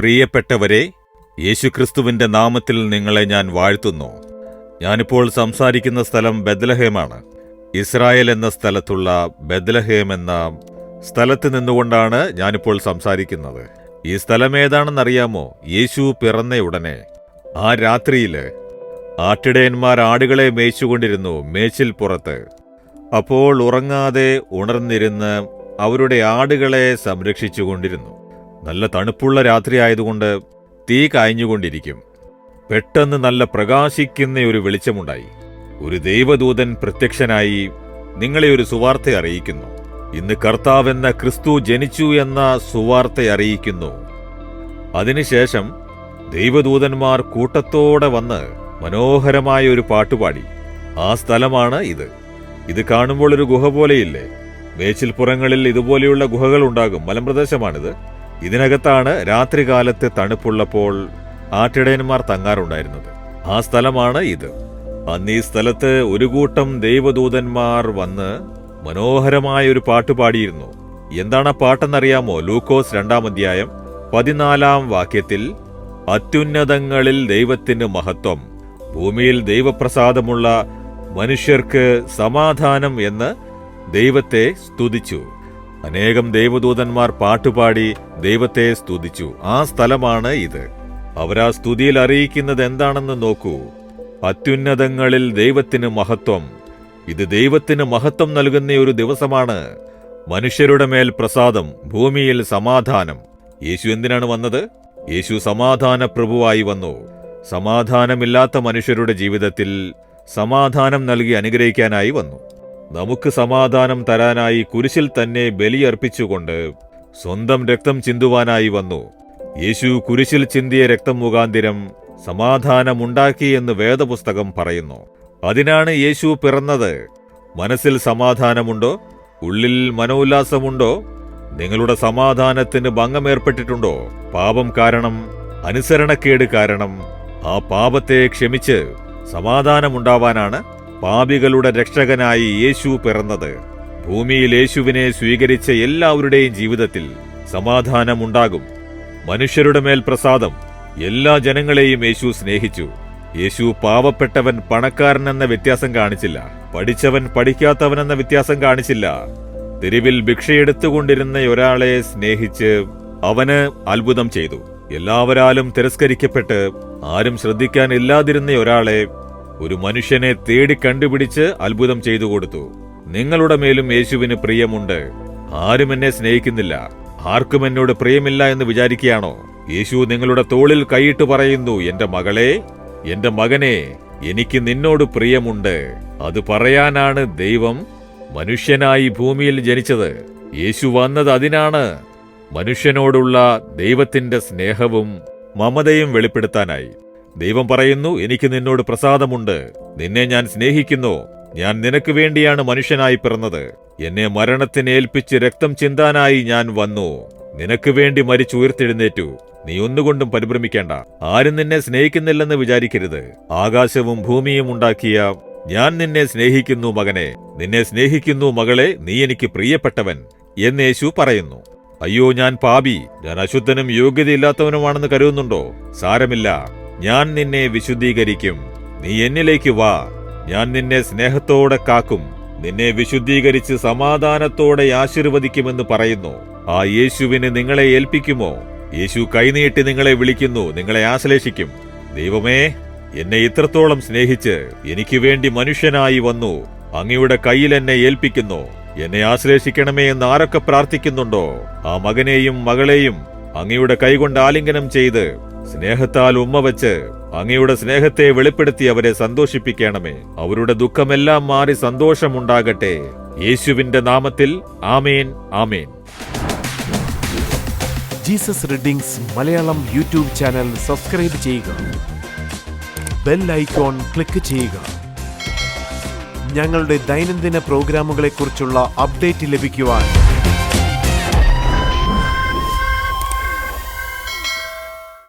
പ്രിയപ്പെട്ടവരെ യേശുക്രിസ്തുവിന്റെ നാമത്തിൽ നിങ്ങളെ ഞാൻ വാഴ്ത്തുന്നു. ഞാനിപ്പോൾ സംസാരിക്കുന്ന സ്ഥലം ബദ്ലഹേമാണ് ഇസ്രായേൽ എന്ന സ്ഥലത്തുള്ള ബദ്ലഹേം എന്ന സ്ഥലത്ത് നിന്നുകൊണ്ടാണ് ഞാനിപ്പോൾ സംസാരിക്കുന്നത്. ഈ സ്ഥലം ഏതാണെന്നറിയാമോ? യേശു പിറന്ന ഉടനെ ആ രാത്രിയിൽ ആട്ടിടയന്മാർ ആടുകളെ മേയിച്ചുകൊണ്ടിരുന്നു മേച്ചിൽ പുറത്ത്. അപ്പോൾ ഉറങ്ങാതെ ഉണർന്നിരുന്ന് അവരുടെ ആടുകളെ സംരക്ഷിച്ചുകൊണ്ടിരുന്നു. നല്ല തണുപ്പുള്ള രാത്രി ആയതുകൊണ്ട് തീ കായഞ്ഞുകൊണ്ടിരിക്കും പെട്ടെന്ന് നല്ല പ്രകാശിക്കുന്ന ഒരു വെളിച്ചമുണ്ടായി. ഒരു ദൈവദൂതൻ പ്രത്യക്ഷനായി നിങ്ങളെ ഒരു സുവാർത്ത അറിയിക്കുന്നു. ഇന്ന് കർത്താവെന്ന ക്രിസ്തു ജനിച്ചു എന്ന സുവാർത്ത അറിയിക്കുന്നു. അതിനുശേഷം ദൈവദൂതന്മാർ കൂട്ടത്തോടെ വന്ന് മനോഹരമായ ഒരു പാട്ടുപാടി ആ സ്ഥലമാണ് ഇത്. ഇത് കാണുമ്പോൾ ഒരു ഗുഹ പോലെയില്ലേ? മേച്ചിൽപ്പുറങ്ങളിൽ ഇതുപോലെയുള്ള ഗുഹകൾ ഉണ്ടാകും. മലമ്പ്രദേശമാണിത്. ഇതിനകത്താണ് രാത്രികാലത്ത് തണുപ്പുള്ളപ്പോൾ ആട്ടിടയന്മാർ തങ്ങാറുണ്ടായിരുന്നത്. ആ സ്ഥലമാണ് ഇത്. അന്ന് ഈ സ്ഥലത്ത് ഒരു കൂട്ടം ദൈവദൂതന്മാർ വന്ന് മനോഹരമായ ഒരു പാട്ട് പാടിയിരുന്നു. എന്താണ് ആ പാട്ടെന്നറിയാമോ? ലൂക്കോസ് രണ്ടാം അധ്യായം പതിനാലാം വാക്യത്തിൽ അത്യുന്നതങ്ങളിൽ ദൈവത്തിന് മഹത്വം ഭൂമിയിൽ ദൈവപ്രസാദമുള്ള മനുഷ്യർക്ക് സമാധാനം എന്ന് ദൈവത്തെ സ്തുതിച്ചു. അനേകം ദേവദൂതന്മാർ പാട്ടുപാടി ദൈവത്തെ സ്തുതിച്ചു. ആ സ്ഥലമാണ് ഇത്. അവരാ സ്തുതിയിൽ അറിയിക്കുന്നത് എന്താണെന്ന് നോക്കൂ. അത്യുന്നതങ്ങളിൽ ദൈവത്തിന് മഹത്വം. ഇത് ദൈവത്തിന് മഹത്വം നൽകുന്ന ഒരു ദിവസമാണ്. മനുഷ്യരുടെ മേൽ പ്രസാദം ഭൂമിയിൽ സമാധാനം. യേശു എന്തിനാണ് വന്നത്? യേശു സമാധാന പ്രഭുവായി വന്നു. സമാധാനമില്ലാത്ത മനുഷ്യരുടെ ജീവിതത്തിൽ സമാധാനം നൽകി അനുഗ്രഹിക്കാനായി വന്നു. നമുക്ക് സമാധാനം തരാനായി കുരിശിൽ തന്നെ ബലിയർപ്പിച്ചുകൊണ്ട് സ്വന്തം രക്തം ചിന്തുവാനായി വന്നു. യേശു കുരിശിൽ ചിന്തിയ രക്തം മുഖാന്തിരം സമാധാനമുണ്ടാക്കിയെന്ന് വേദപുസ്തകം പറയുന്നു. അതിനാണ് യേശു പിറന്നത്. മനസ്സിൽ സമാധാനമുണ്ടോ? ഉള്ളിൽ മനോല്ലാസമുണ്ടോ? നിങ്ങളുടെ സമാധാനത്തിന് ഭംഗമേർപ്പെട്ടിട്ടുണ്ടോ? പാപം കാരണം അനുസരണക്കേട് കാരണം ആ പാപത്തെ ക്ഷമിച്ച് സമാധാനമുണ്ടാവാനാണ് പാപികളുടെ രക്ഷകനായി യേശു പിറന്നത്. ഭൂമിയിൽ യേശുവിനെ സ്വീകരിച്ച എല്ലാവരുടെയും ജീവിതത്തിൽ സമാധാനമുണ്ടാകും. മനുഷ്യരുടെ മേൽ പ്രസാദം എല്ലാ ജനങ്ങളെയും യേശു സ്നേഹിച്ചു. യേശു പാവപ്പെട്ടവൻ പണക്കാരനെന്ന വ്യത്യാസം കാണിച്ചില്ല. പഠിച്ചവൻ പഠിക്കാത്തവൻ എന്ന വ്യത്യാസം കാണിച്ചില്ല. തെരുവിൽ ഭിക്ഷയെടുത്തുകൊണ്ടിരുന്ന ഒരാളെ സ്നേഹിച്ച് അവന് അത്ഭുതം ചെയ്തു. എല്ലാവരാലും തിരസ്കരിക്കപ്പെട്ട് ആരും ശ്രദ്ധിക്കാനില്ലാതിരുന്ന ഒരാളെ ഒരു മനുഷ്യനെ തേടി കണ്ടുപിടിച്ച് അത്ഭുതം ചെയ്തു കൊടുത്തു. നിങ്ങളുടെ മേലും യേശുവിന് പ്രിയമുണ്ട്. ആരും എന്നെ സ്നേഹിക്കുന്നില്ല. ആർക്കും എന്നോട് പ്രിയമില്ല എന്ന് വിചാരിക്കുകയാണോ? യേശു നിങ്ങളുടെ തോളിൽ കൈയിട്ട് പറയുന്നു എന്റെ മകളെ എന്റെ മകനെ എനിക്ക് നിന്നോട് പ്രിയമുണ്ട്. അത് പറയാനാണ് ദൈവം മനുഷ്യനായി ഭൂമിയിൽ ജനിച്ചത്. യേശു വന്നത് അതിനാണ്. മനുഷ്യനോടുള്ള ദൈവത്തിന്റെ സ്നേഹവും മമതയും വെളിപ്പെടുത്താനായി. ദൈവം പറയുന്നു എനിക്ക് നിന്നോട് പ്രസാദമുണ്ട്. നിന്നെ ഞാൻ സ്നേഹിക്കുന്നു. ഞാൻ നിനക്ക് വേണ്ടിയാണ് മനുഷ്യനായി പിറന്നത്. എന്നെ മരണത്തിന് ഏൽപ്പിച്ച് രക്തം ചിന്താനായി ഞാൻ വന്നു. നിനക്ക് വേണ്ടി മരിച്ചു ഉയർത്തെഴുന്നേറ്റു. നീ ഒന്നുകൊണ്ടും പരിഭ്രമിക്കേണ്ട. ആരും നിന്നെ സ്നേഹിക്കുന്നില്ലെന്ന് വിചാരിക്കരുത്. ആകാശവും ഭൂമിയും ഉണ്ടാക്കിയ ഞാൻ നിന്നെ സ്നേഹിക്കുന്നു മകനെ. നിന്നെ സ്നേഹിക്കുന്നു മകളെ. നീ എനിക്ക് പ്രിയപ്പെട്ടവൻ എന്ന് യേശു പറയുന്നു. അയ്യോ ഞാൻ പാപി. ഞാൻ അശുദ്ധനും യോഗ്യതയില്ലാത്തവനുമാണെന്ന് കരുതുന്നുണ്ടോ? സാരമില്ല. ഞാൻ നിന്നെ വിശുദ്ധീകരിക്കും. നീ എന്നിലേക്ക് വാ. ഞാൻ നിന്നെ സ്നേഹത്തോടെ കാക്കും. നിന്നെ വിശുദ്ധീകരിച്ച് സമാധാനത്തോടെ ആശീർവദിക്കുമെന്ന് പറയുന്നു. ആ യേശുവിന് നിങ്ങളെ ഏൽപ്പിക്കുമോ? യേശു കൈനീട്ടി നിങ്ങളെ വിളിക്കുന്നു. നിങ്ങളെ ആശ്ലേഷിക്കും. ദൈവമേ എന്നെ ഇത്രത്തോളം സ്നേഹിച്ച് എനിക്ക് വേണ്ടി മനുഷ്യനായി വന്നു. അങ്ങയുടെ കയ്യിൽ എന്നെ ഏൽപ്പിക്കുന്നു. എന്നെ ആശ്ലേഷിക്കണമേ എന്ന് ആരൊക്കെ പ്രാർത്ഥിക്കുന്നുണ്ടോ? ആ മകനെയും മകളെയും അങ്ങയുടെ കൈകൊണ്ട് ആലിംഗനം ചെയ്ത് സ്നേഹത്താൽ ഉമ്മ വച്ച് അങ്ങയുടെ സ്നേഹത്തെ വെളിപ്പെടുത്തി അവരെ സന്തോഷിപ്പിക്കണമേ. അവരുടെ ദുഃഖമെല്ലാം മാറി സന്തോഷമുണ്ടാകട്ടെ. യേശുവിന്റെ നാമത്തിൽ ആമേൻ ആമേൻ. Jesus readings Malayalam YouTube channel subscribe ചെയ്യുക. ബെൽ ഐക്കോൺ ക്ലിക്ക് ചെയ്യുക. ഞങ്ങളുടെ ദൈനംദിന പ്രോഗ്രാമുകളെക്കുറിച്ചുള്ള അപ്ഡേറ്റ് ലഭിക്കുവാൻ